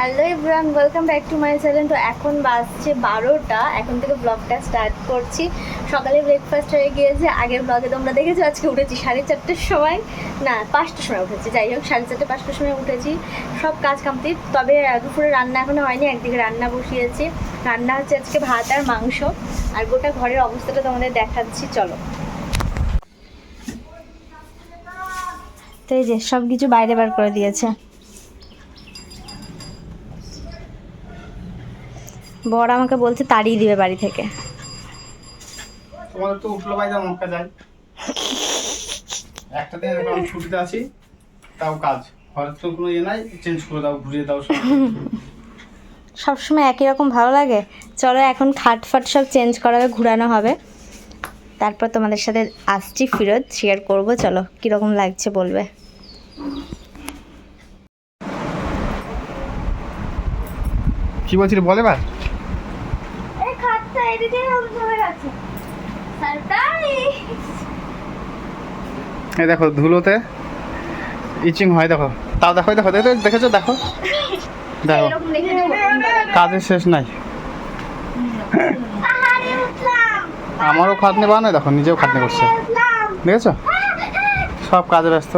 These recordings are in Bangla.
Hello everyone welcome back to my channel তো এখন বাজছে বারোটা। এখন থেকে ব্লগটা স্টার্ট করছি। সকালে ব্রেকফাস্ট হয়ে গিয়েছে। আগের ব্লগে তোমরা দেখেছ, আজকে উঠেছি সাড়ে চারটের সময়। না, পাঁচটার সময় উঠেছি। যাই হোক, সাড়ে চারটে, পাঁচটার সময় উঠেছি। সব কাজ কমপ্লিট তবে দুপুরে রান্না এখনও হয়নি। একদিকে রান্না বসিয়েছি। রান্না হচ্ছে আজকে ভাত আর মাংস। আর গোটা ঘরের অবস্থাটা তোমাদের দেখাচ্ছি। চলো। তো এই যে সব কিছু বাইরে বার করে দিয়েছে। বর আমাকে বলছে তাড়িয়ে দিবে বাড়ি থেকে। তোমাদের তো উঠল বাইরে মক্কা যায় একটা দিন এরকম আমি ছুটিতে আছি তাও কাজ। ঘরের তো কোনো ইয়ে নাই চেঞ্জ করে দাও ঘুরিয়ে দাও সব। সবসময় একই রকম ভালো লাগে? চলো এখন খাট ফাট সব চেঞ্জ করাবে ঘুরানো হবে। তারপর তোমাদের সাথে আসছি ফিরত শেয়ার করব চলো। কীরকম লাগছে বলবে? কি বলছিলি বলে এবার। এদিকে হয়ে গেছে এই দেখো ধুলোতে ইচিং হয় দেখো তাও দেখো দেখো দেখো দেখেছ দেখো দেখো কাজের শেষ নাই আমারও খাটনি বানায় দেখো নিজেও খাটনি করছে দেখেছ সব কাজে ব্যস্ত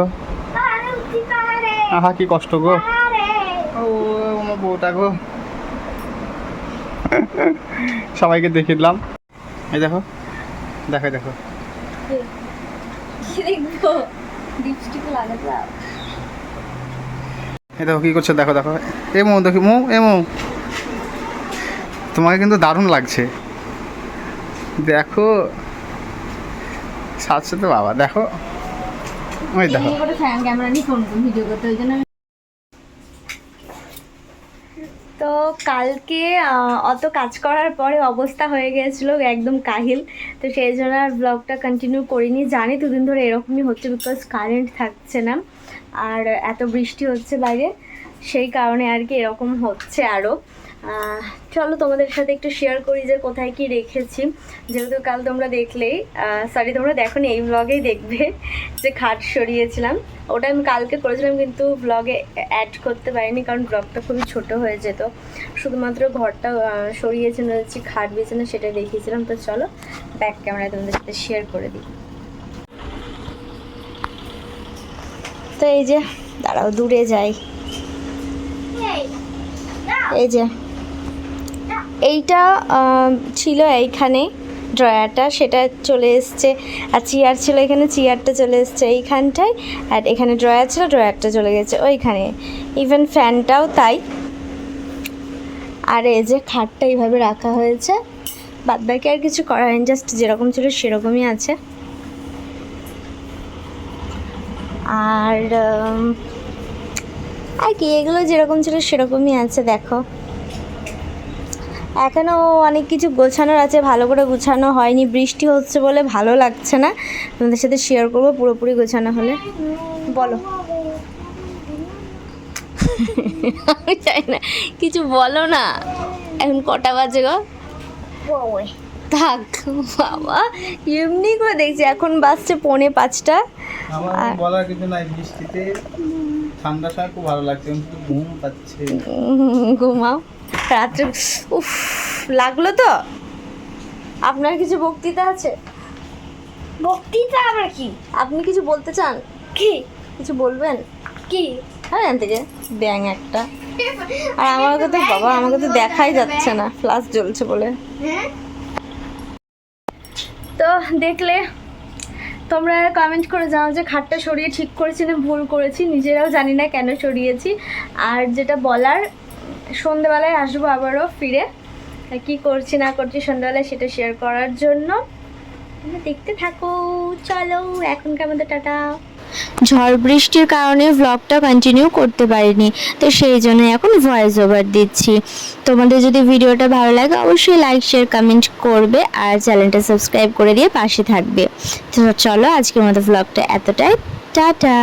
আহা কি কষ্ট গো ও আমার বউটা গো সবাইকে দেখিয়ে দিলাম। এই দেখো দেখো দেখো। এই দেখো কি করছে? দেখো দেখো। এ মৌ দেখি মৌ এ মৌ। তোমাকে কিন্তু দারুণ লাগছে। দেখো। সাথে তো বাবা দেখো। ওই দেখো। ফ্যান ক্যামেরা নিয়ে ফোন ভিডিও করতে ওই জন্য আমি- তো কালকে অত কাজ করার পরে অবস্থা হয়ে গিয়েছিল একদম কাহিল। তো সেই জন্য আর ব্লগটা কন্টিনিউ করিনি। জানি দুদিন ধরে এরকমই হচ্ছে বিকজ কারেন্ট থাকছে না। আর এত বৃষ্টি হচ্ছে বাইরে। সেই কারণে আর কি এরকম হচ্ছে আরও চলো তোমাদের সাথে একটু শেয়ার করি যে কোথায় কি রেখেছি। যেহেতু কাল তোমরা দেখলেই সরি তোমরা দেখো এই ব্লগেই দেখবে যে খাট সরিয়েছিলাম। ওটা আমি কালকে করেছিলাম কিন্তু ব্লগে অ্যাড করতে পারিনি কারণ ব্লগটা খুবই ছোট হয়ে যেত। শুধুমাত্র ঘরটা আহ, সরিয়েছে হচ্ছে খাট বিছানা সেটা দেখিয়েছিলাম তো চলো ব্যাক ক্যামেরায় তোমাদের সাথে শেয়ার করে দিই। তো এই যে দাঁড়াও দূরে যাই। এই যে। এইটা ছিল এইখানে ড্রয়ারটা, সেটা চলে এসছে। আর চেয়ার ছিল এখানে, চেয়ারটা চলে এসছে এইখানটায়। আর এখানে ড্রয়ার ছিল, ড্রয়ারটা চলে গেছে ওইখানে। ইভেন ফ্যানটাও তাই। আর এই যে খাটটা এইভাবে রাখা হয়েছে। বাদ বাকি আর কিছু করা হয়নি জাস্ট যেরকম ছিল সেরকমই আছে। আর আর কি, এগুলো যেরকম ছিল সেরকমই আছে, দেখো। এখনও অনেক কিছু গোছানোর আছে, ভালো করে গোছানো হয়নি, বৃষ্টি হচ্ছে বলে ভালো লাগছে না। তোমাদের সাথে শেয়ার করব, পুরোপুরি গোছানো হলে। বলো। চাই না, কিছু বলো না। এখন কটা বাজে গো? থাক বাবা। এমনি করে দেখছি এখন বাজছে পৌনে পাঁচটা। আমার আর- বলার কিছু নাই বৃষ্টিতে। ঠান্ডা সময় খুব ভালো লাগছে ঘুম পাচ্ছে। ঘুমাও। রাত্রে উফ লাগল তো? আপনার কিছু বক্তৃতা আছে? বক্তৃতা আবার কি? আপনি কিছু বলতে চান? কি? কিছু বলবেন? কি? হ্যাঁ জানতে যে ব্যাং একটা। আর আমাকে তো বাবা আমাকে তো দেখাই যাচ্ছে না। ফ্লাশ জ্বলছে বলে। তো দেখলে তোমরা কমেন্ট করে জানাও যে খাটটা সরিয়ে ঠিক করেছি না ভুল করেছি, নিজেরাও জানি না কেন সরিয়েছি। আর যেটা বলার, সন্ধেবেলায় আসব আবারও ফিরে। কি করছি, না করছি সন্ধ্যাবেলায় সেটা শেয়ার করার জন্য। দেখতে থাকো, চলো, এখনকার মধ্যে টাটা। ঝড় বৃষ্টির কারণে ভ্লগটা কন্টিনিউ করতে পারিনি, তো সেই জন্য এখন ভয়েস ওভার দিচ্ছি। তোমাদের যদি ভিডিওটা ভালো লাগে, অবশ্যই লাইক শেয়ার কমেন্ট করবে আর চ্যানেলটা সাবস্ক্রাইব করে দিয়ে পাশে থাকবে। তো চলো আজকের মতো ভ্লগটা এতটাই, টাটা!